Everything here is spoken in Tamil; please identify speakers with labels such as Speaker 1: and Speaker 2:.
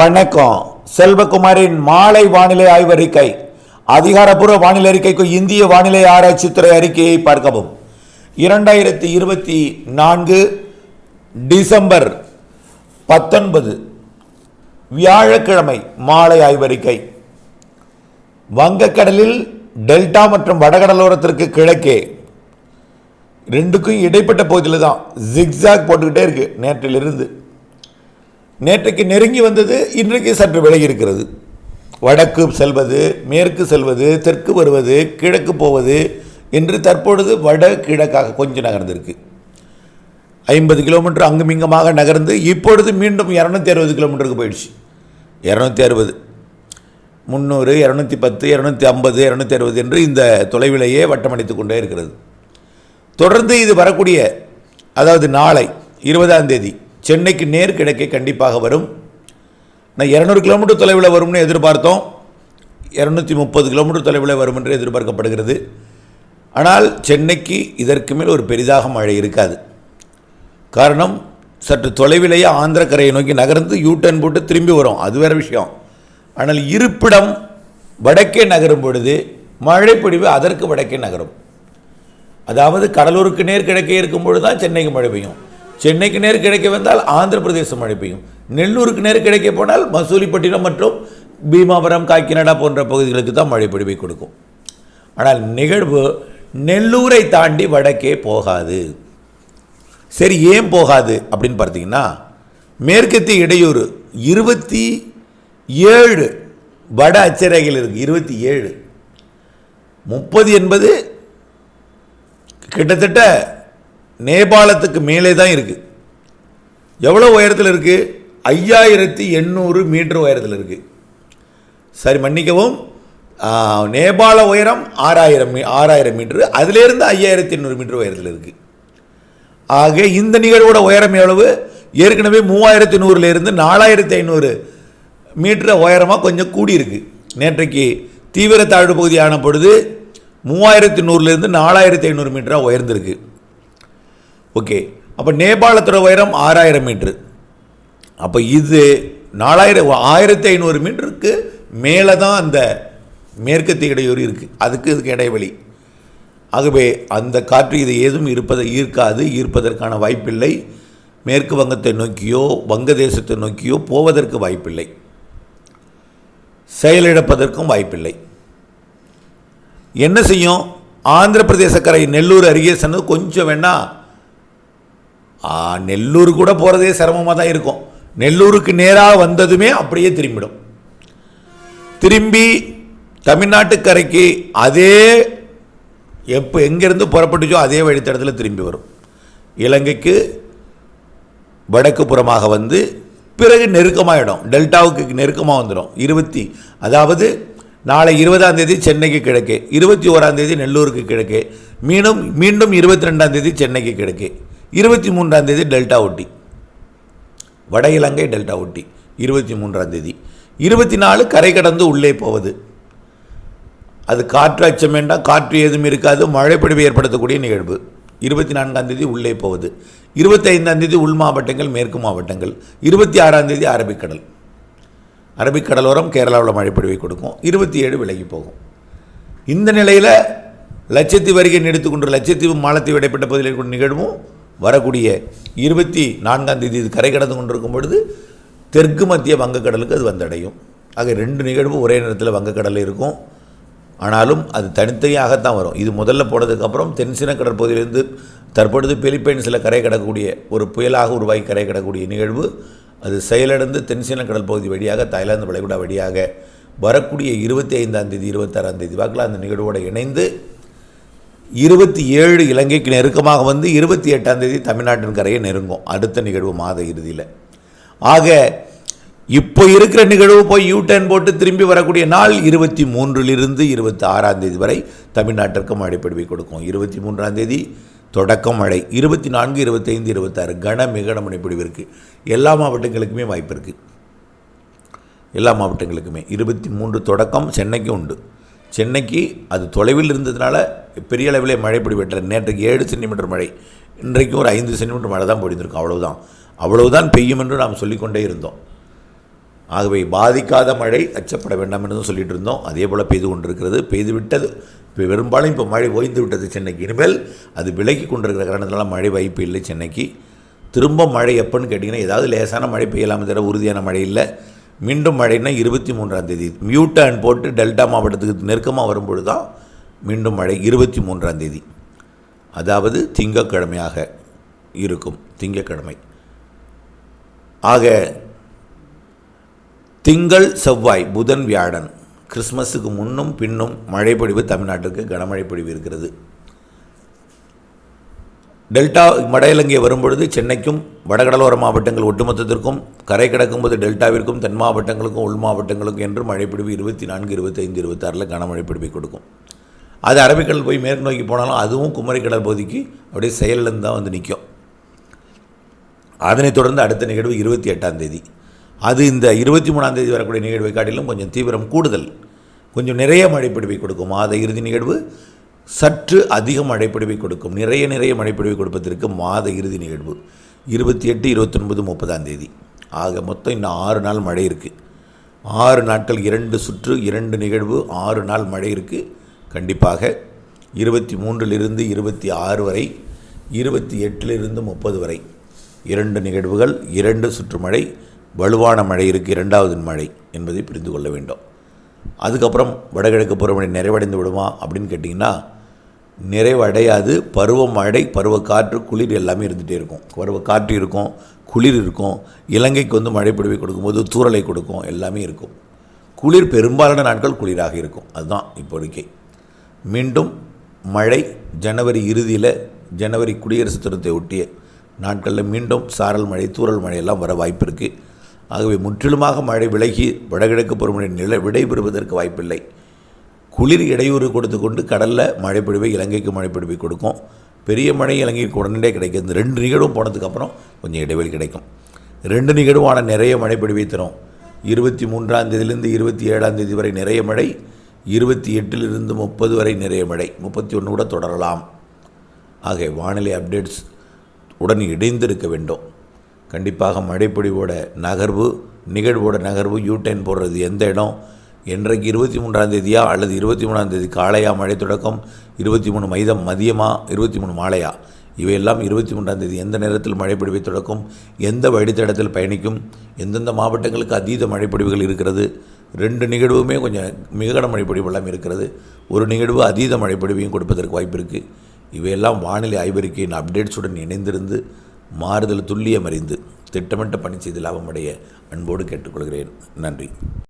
Speaker 1: வணக்கம். செல்வகுமாரின் மாலை வானிலை ஆய்வறிக்கை அதிகாரப்பூர்வ வானிலை அறிக்கைக்கு இந்திய வானிலை ஆராய்ச்சித்துறை அறிக்கையை பார்க்கவும். இரண்டாயிரத்தி இருபத்தி நான்கு டிசம்பர் பத்தொன்பது வியாழக்கிழமை மாலை ஆய்வறிக்கை வங்கக்கடலில் டெல்டா மற்றும் வடகடலோரத்திற்கு கிழக்கே. ரெண்டுக்கும் இடைப்பட்ட பகுதியில் தான் ஜிக்ஸாக் போட்டுக்கிட்டே இருக்கு நேற்றிலிருந்து. நேற்றைக்கு நெருங்கி வந்தது இன்றைக்கு சற்று விலகி இருக்கிறது வடக்கு செல்வது மேற்கு செல்வது தெற்கு வருவது கிழக்கு போவது என்று தற்பொழுது வட கிழக்காக கொஞ்சம் நகர்ந்திருக்கு. ஐம்பது கிலோமீட்டர் அங்குமிங்கமாக நகர்ந்து இப்பொழுது மீண்டும் இரநூத்தி அறுபது கிலோமீட்டருக்கு போயிடுச்சு. இரநூத்தி அறுபது. முந்நூறு இரநூத்தி பத்து இரநூத்தி ஐம்பது இரநூத்தி அறுபது என்று இந்த தொலைவிலேயே வட்டமடித்து கொண்டே இருக்கிறது. தொடர்ந்து இது வரக்கூடிய அதாவது நாளை இருபதாம் தேதி சென்னைக்கு நேர் கிழக்கே கண்டிப்பாக வரும். நான் இரநூறு கிலோமீட்டர் தொலைவில் வரும்னு எதிர்பார்த்தோம். இரநூத்தி முப்பது கிலோமீட்டர் தொலைவில் வரும் என்று எதிர்பார்க்கப்படுகிறது. ஆனால் சென்னைக்கு இதற்கு மேல் ஒரு பெரிதாக மழை இருக்காது. காரணம் சற்று தொலைவிலேயே ஆந்திர கரையை நோக்கி நகர்ந்து யூ டர்ன் போட்டு திரும்பி வரும். அது வேறு விஷயம். ஆனால் இருப்பிடம் வடக்கே நகரும் பொழுது மழைப்பொழிவு அதற்கு வடக்கே நகரும். அதாவது கடலூருக்கு நேர் கிழக்கே இருக்கும் பொழுது தான் சென்னைக்கு மழை பெய்யும். சென்னைக்கு நேர் கிடைக்க வந்தால் ஆந்திர பிரதேசம் மழை பெய்யும் நெல்லூருக்கு நேர் கிடைக்க போனால் மசூலிப்பட்டினம் மற்றும் பீமாபுரம் காக்கிநாடா போன்ற பகுதிகளுக்கு தான் மழை பொழிவை கொடுக்கும். ஆனால் நிகழ்வு நெல்லூரை தாண்டி வடக்கே போகாது. சரி ஏன் போகாது அப்படின்னு பார்த்தீங்கன்னா மேற்கத்திய இடையூறு இருபத்தி ஏழு வட அச்சரேகையில் இருக்குது இருபத்தி ஏழு. முப்பது என்பது கிட்டத்தட்ட நேபாளத்துக்கு மேலே தான் இருக்குது எவ்வளோ உயரத்தில் இருக்குது ஐயாயிரத்தி எண்ணூறு மீட்டர் உயரத்தில் இருக்குது சரி மன்னிக்கவும். நேபாள உயரம் ஆறாயிரம் மீ ஆறாயிரம் மீட்ரு அதிலேருந்து ஐயாயிரத்தி எண்ணூறு மீட்டர் உயரத்தில் இருக்குது ஆக இந்த நிகழ்வோட உயரம் எவ்வளவு? ஏற்கனவே மூவாயிரத்தி நூறுலேருந்து நாலாயிரத்தி ஐநூறு மீட்டர் உயரமாக கொஞ்சம் கூடியிருக்கு நேற்றைக்கு தீவிர தாழ்வு பகுதியான பொழுது மூவாயிரத்தி நூறுலேருந்து நாலாயிரத்தி ஐநூறு மீட்டராக உயர்ந்திருக்கு. ஓகே. அப்போ நேபாளத்தோட உயரம் ஆறாயிரம் மீட்ரு. அப்போ இது நாலாயிரம் ஆயிரத்தி ஐநூறு மீட்டருக்கு மேலே தான் அந்த மேற்கத்திய இடையூறு இருக்குது அதுக்கு இதுக்கு இடைவெளி. ஆகவே அந்த காற்று இது ஏதும் இருப்பதை ஈர்க்காது. ஈர்ப்பதற்கான வாய்ப்பில்லை. மேற்கு வங்கத்தை நோக்கியோ வங்கதேசத்தை நோக்கியோ போவதற்கு வாய்ப்பில்லை. செயலிழப்பதற்கும் வாய்ப்பில்லை. என்ன செய்யும்? ஆந்திர பிரதேச கரை நெல்லூர் அருகே சென்று கொஞ்சம் வேணால் நெல்லூர் கூட போகிறதே சிரமமாக தான் இருக்கும். நெல்லூருக்கு நேராக வந்ததுமே அப்படியே திரும்பிடும். திரும்பி தமிழ்நாட்டு கரைக்கு அதே எப்போ எங்கேருந்து புறப்பட்டுச்சோ அதே வழித்தடத்தில் திரும்பி வரும். இலங்கைக்கு வடக்கு புறமாக வந்து பிறகு நெருக்கமாகிடும் டெல்டாவுக்கு நெருக்கமாக வந்துடும். இருபத்தி அதாவது நாளை இருபதாம் தேதி சென்னைக்கு கிழக்கே இருபத்தி ஓராந்தேதி நெல்லூருக்கு கிழக்கே மீண்டும் மீண்டும் இருபத்தி ரெண்டாம் தேதி சென்னைக்கு கிழக்கே. இருபத்தி மூன்றாம் தேதி டெல்டா ஒட்டி. வட இலங்கை டெல்டா ஒட்டி இருபத்தி மூன்றாம் தேதி. இருபத்தி நாலு கரை கடந்து உள்ளே போவது. அது காற்று அச்சம் வேண்டாம் காற்று ஏதும் இருக்காது மழைப்பொழிவு ஏற்படுத்தக்கூடிய நிகழ்வு. இருபத்தி நான்காம் தேதி உள்ளே போவது. இருபத்தைந்தாம் தேதி உள் மாவட்டங்கள் மேற்கு மாவட்டங்கள். இருபத்தி ஆறாம் தேதி அரபிக்கடல். அரபிக்கடலோரம் கேரளாவில் மழைப்பொழிவை கொடுக்கும். இருபத்தி ஏழு விலகி போகும். இந்த நிலையில் லட்சத்தீவு அருகே எடுத்துக்கொண்டு லட்சத்தீவு மாலத்தீவு இடைப்பட்ட பகுதியில் கொண்டு நிகழ்வும் வரக்கூடிய இருபத்தி நான்காம் தேதி இது கரை கடந்து கொண்டிருக்கும் பொழுது தெற்கு மத்திய வங்கக்கடலுக்கு அது வந்தடையும். ஆக ரெண்டு நிகழ்வு ஒரே நேரத்தில் வங்கக்கடலில் இருக்கும். ஆனாலும் அது தனித்தனியாகத்தான் வரும். இது முதல்ல போனதுக்கப்புறம் தென்சின கடற்பகுதியிலிருந்து தற்பொழுது பிலிப்பைன்ஸில் கரை கடக்கக்கூடிய ஒரு புயலாக உருவாகி கரை கடக்கக்கூடிய நிகழ்வு. அது செயலடைந்து தென்சீன கடல் பகுதி வழியாக தாய்லாந்து வளைகுடா வழியாக வரக்கூடிய இருபத்தி ஐந்தாம் தேதி இருபத்தாறாம் தேதி வாக்கில் அந்த நிகழ்வோடு இணைந்து இருபத்தி ஏழு இலங்கைக்கு நெருக்கமாக வந்து இருபத்தி எட்டாம் தேதி தமிழ்நாட்டின் கரையை நெருங்கும். அடுத்த நிகழ்வு மாத இறுதியில். ஆக இப்போ இருக்கிற நிகழ்வு போய் யூ டர்ன் போட்டு திரும்பி வரக்கூடிய நாள் இருபத்தி மூன்றிலிருந்து இருபத்தி ஆறாம் தேதி வரை தமிழ்நாட்டிற்கு மழைப்பிடிவை கொடுக்கும். இருபத்தி மூன்றாம் தேதி தொடக்கம் மழை இருபத்தி நான்கு இருபத்தைந்து இருபத்தாறு கன மிக மழைப்பிடிவு இருக்குது எல்லா மாவட்டங்களுக்குமே வாய்ப்பு இருக்குது எல்லா மாவட்டங்களுக்குமே. இருபத்தி மூன்று தொடக்கம் சென்னைக்கும் உண்டு. சென்னைக்கு அது தொலைவில் இருந்ததுனால பெரிய அளவிலே மழை பொழிவற்ற நேற்றுக்கு ஏழு சென்டிமீட்டர் மழை. இன்றைக்கும் ஒரு ஐந்து சென்டிமீட்டர் மழை தான் பொழிந்திருக்கும் அவ்வளவுதான். அவ்வளவுதான் பெய்யும் என்று நாம் சொல்லிக்கொண்டே இருந்தோம். ஆகவே பாதிக்காத மழை அச்சப்பட வேண்டாம் என்று சொல்லிட்டு இருந்தோம். அதே போல் பெய்து கொண்டிருக்கிறது. பெய்து விட்டது. இப்போ பெரும்பாலும் இப்போ மழை ஓய்ந்து விட்டது சென்னைக்கு. இனிமேல் அது விலகி கொண்டிருக்கிற காரணத்தினால மழை வாய்ப்பு இல்லை சென்னைக்கு. திரும்ப மழை எப்போன்னு கேட்டிங்கன்னா ஏதாவது லேசான மழை பெய்யலாமே தவிர உறுதியான மழை இல்லை. மீண்டும் மழைன்னா இருபத்தி மூன்றாம் தேதி. மியூட்டான் போட்டு டெல்டா மாவட்டத்துக்கு நெருக்கமாக வரும்பொழுது தான் மீண்டும் மழை இருபத்தி மூன்றாம் தேதி. அதாவது திங்கக்கிழமையாக இருக்கும். திங்கக்கிழமை ஆக திங்கள் செவ்வாய் புதன் வியாழன் கிறிஸ்மஸுக்கு முன்னும் பின்னும் மழை பொழிவு தமிழ்நாட்டுக்கு கனமழை பொழிவு இருக்கிறது. டெல்டா வட வரும்பொழுது சென்னைக்கும் வடகடலோர மாவட்டங்கள் ஒட்டுமொத்தத்திற்கும் கரை கடக்கும்போது டெல்டாவிற்கும் தென் மாவட்டங்களுக்கும் உள் மாவட்டங்களுக்கும் என்று மழைப்பிடிவு இருபத்தி நான்கு இருபத்தைந்து இருபத்தாறில் கனமழை பிடிப்பை கொடுக்கும். அது அரபிக்கடல் போய் மேற்கு நோக்கி போனாலும் அதுவும் குமரிக்கடல் பகுதிக்கு அப்படியே செயலில் தான் வந்து நிற்கும். அதனைத் தொடர்ந்து அடுத்த நிகழ்வு இருபத்தி எட்டாம் தேதி. அது இந்த இருபத்தி மூணாம் தேதி வரக்கூடிய நிகழ்வை காட்டிலும் கொஞ்சம் தீவிரம் கூடுதல். கொஞ்சம் நிறைய மழைப்பிடிவை கொடுக்கும். மாத இறுதி நிகழ்வு சற்று அதிக மழைப்பிடிவை கொடுக்கும். நிறைய நிறைய மழைப்பிடிவை கொடுப்பதற்கு மாத இறுதி நிகழ்வு. இருபத்தி எட்டு இருபத்தொன்பது முப்பதாம் தேதி. ஆக மொத்தம் இன்னும் ஆறு நாள் மழை இருக்குது ஆறு நாட்கள் இரண்டு சுற்று இரண்டு நிகழ்வு ஆறு நாள் மழை இருக்குது கண்டிப்பாக இருபத்தி மூன்றிலிருந்து இருபத்தி ஆறு வரை இருபத்தி எட்டிலிருந்து முப்பது வரை இரண்டு நிகழ்வுகள் இரண்டு சுற்று மழை வலுவான மழை இருக்குது இரண்டாவது மழை என்பதை புரிந்து கொள்ள வேண்டும். அதுக்கப்புறம் வடகிழக்கு பருவமழை நிறைவடைந்து விடுமா அப்படின்னு கேட்டிங்கன்னா நிறைவடையாது. பருவ மழை பருவ காற்று குளிர் எல்லாமே இருந்துகிட்டே இருக்கும். பருவ காற்று இருக்கும் குளிர் இருக்கும். இலங்கைக்கு வந்து மழை பொழிவை கொடுக்கும்போது தூரலை கொடுக்கும். எல்லாமே இருக்கும். குளிர் பெரும்பாலான நாட்கள் குளிராக இருக்கும். அதுதான் இப்போதைக்கு மீண்டும் மழை ஜனவரி இறுதியில் ஜனவரி குடியரசு தினத்தை ஒட்டிய நாட்களில் மீண்டும் சாரல் மழை தூரல் மழையெல்லாம் வர வாய்ப்பு இருக்குது ஆகவே முற்றிலுமாக மழை விலகி வடகிழக்கு பருவமழை நில விடைபெறுவதற்கு வாய்ப்பில்லை. குளிர் இடையூறு கொடுத்து கொண்டு கடலில் மழைப்பிடிவை இலங்கைக்கு மழைப்பிடிவை கொடுக்கும். பெரிய மழை இலங்கைக்கு உடனே கிடைக்கும். இந்த ரெண்டு நிகழ்வும் போனதுக்கப்புறம் கொஞ்சம் இடைவெளி கிடைக்கும். ரெண்டு நிகழ்வான நிறைய மழைப்பிடிவை தரும். இருபத்தி மூன்றாம் தேதியிலிருந்து இருபத்தி ஏழாம் தேதி வரை நிறைய மழை இருபத்தி எட்டிலிருந்து முப்பது வரை நிறைய மழை. முப்பத்தி ஒன்று கூட தொடரலாம். ஆக வானிலை அப்டேட்ஸ் உடன் இணைந்திருக்க வேண்டும். கண்டிப்பாக மழைப்பொழிவோட நகர்வு நிகழ்வோட நகர்வு யூடைன் போடுறது எந்த இடம் என்றைக்கு இருபத்தி மூன்றாம் தேதியா அல்லது இருபத்தி மூணாம் தேதி காலையா மழை தொடக்கம் இருபத்தி மூணு மைதம் மதியமா இருபத்தி மூணு மாலையா? இவையெல்லாம் இருபத்தி மூன்றாம் தேதி எந்த நேரத்தில் மழைப்பிடிவை தொடக்கும் எந்த வழித்தடத்தில் பயணிக்கும் எந்தெந்த மாவட்டங்களுக்கு அதீத மழைப்பிடிவுகள் இருக்கிறது ரெண்டு நிகழ்வுமே கொஞ்சம் மிககன மழைப்பொழிவெல்லாம் இருக்கிறது ஒரு நிகழ்வு அதீத மழைப்பிடிவையும் கொடுப்பதற்கு வாய்ப்பு இருக்குது இவையெல்லாம் வானிலை ஆய்வறிக்கையின் அப்டேட்ஸுடன் இணைந்திருந்து மாறுதல் துல்லியம் அறிந்து திட்டமிட்ட பணி செய்து லாபமடைய அன்போடு கேட்டுக்கொள்கிறேன். நன்றி.